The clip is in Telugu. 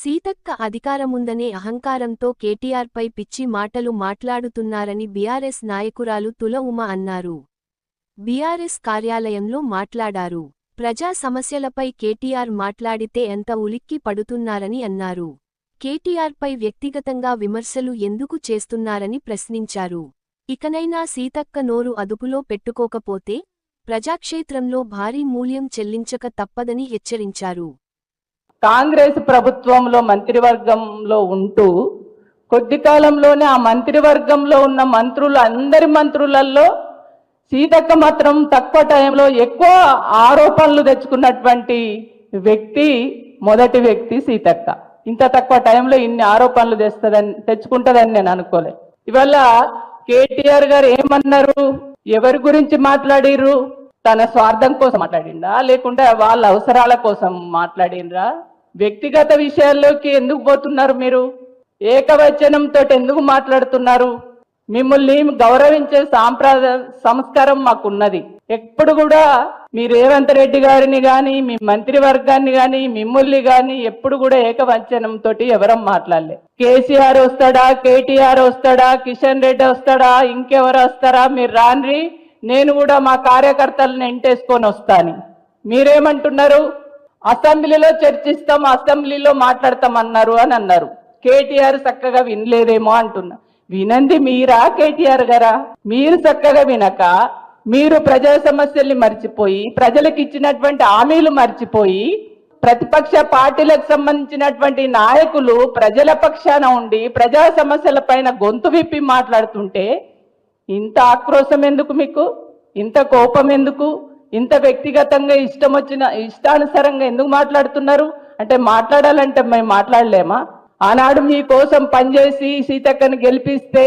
సీతక్క అధికారముందనే అహంకారంతో కేటీఆర్పై పిచ్చి మాటలు మాట్లాడుతున్నారని బీఆర్ఎస్ నాయకురాలు తుల ఉమ అన్నారు. బీఆర్ఎస్ కార్యాలయంలో మాట్లాడారు. ప్రజా సమస్యలపై కేటీఆర్ మాట్లాడితే ఎంత ఉలిక్కి పడుతున్నారని అన్నారు. కేటీఆర్పై వ్యక్తిగతంగా విమర్శలు ఎందుకు చేస్తున్నారని ప్రశ్నించారు. ఇకనైనా సీతక్క నోరు అదుపులో పెట్టుకోకపోతే ప్రజాక్షేత్రంలో భారీ మూల్యం చెల్లించక తప్పదని హెచ్చరించారు. కాంగ్రెస్ ప్రభుత్వంలో మంత్రివర్గంలో ఉంటూ కొద్ది కాలంలోనే ఆ మంత్రివర్గంలో ఉన్న మంత్రులు అందరి మంత్రులలో సీతక్క మాత్రం తక్కువ టైంలో ఎక్కువ ఆరోపణలు తెచ్చుకున్నటువంటి వ్యక్తి మొదటి వ్యక్తి సీతక్క. ఇంత తక్కువ టైంలో ఇన్ని ఆరోపణలు తెస్తుందని తెచ్చుకుంటుందని నేను అనుకోలే. ఇవాళ కేటీఆర్ గారు ఏమన్నారు? ఎవరి గురించి మాట్లాడిర్రు? తన స్వార్థం కోసం మాట్లాడిందా లేకుంటే వాళ్ళ అవసరాల కోసం మాట్లాడిండ్రా? వ్యక్తిగత విషయాల్లోకి ఎందుకు పోతున్నారు మీరు? ఏకవచనంతో ఎందుకు మాట్లాడుతున్నారు? మిమ్మల్ని గౌరవించే సాంప్రదాయ సంస్కారం మాకున్నది. ఎప్పుడు కూడా మీ రేవంత్ రెడ్డి గారిని కానీ మీ మంత్రివర్గాన్ని కానీ మిమ్మల్ని కానీ ఎప్పుడు కూడా ఏకవచనంతో ఎవరం మాట్లాడలే. కేసీఆర్ వస్తాడా? కేటీఆర్ వస్తాడా? కిషన్ రెడ్డి వస్తాడా? ఇంకెవరు వస్తారా? మీరు రాన్రి నేను కూడా మా కార్యకర్తలను ఎంటేసుకొని వస్తాను. మీరేమంటున్నారు? అసెంబ్లీలో చర్చిస్తాం అసెంబ్లీలో మాట్లాడతాం అన్నారు అని అన్నారు. కేటీఆర్ చక్కగా వినలేదేమో అంటున్నా. వినంది మీరా కేటీఆర్ గారా? మీరు చక్కగా వినక మీరు ప్రజా సమస్యల్ని మర్చిపోయి ప్రజలకు ఇచ్చినటువంటి హామీలు మర్చిపోయి ప్రతిపక్ష పార్టీలకు సంబంధించినటువంటి నాయకులు ప్రజల పక్షాన ఉండి ప్రజా సమస్యల పైన గొంతు విప్పి మాట్లాడుతుంటే ఇంత ఆక్రోశం ఎందుకు మీకు? ఇంత కోపం ఎందుకు? ఇంత వ్యక్తిగతంగా ఇష్టం వచ్చిన ఇష్టానుసారంగా ఎందుకు మాట్లాడుతున్నారు? అంటే మాట్లాడాలంటే మేము మాట్లాడలేమా? ఆనాడు మీ కోసం పనిచేసి సీతక్కని గెలిపిస్తే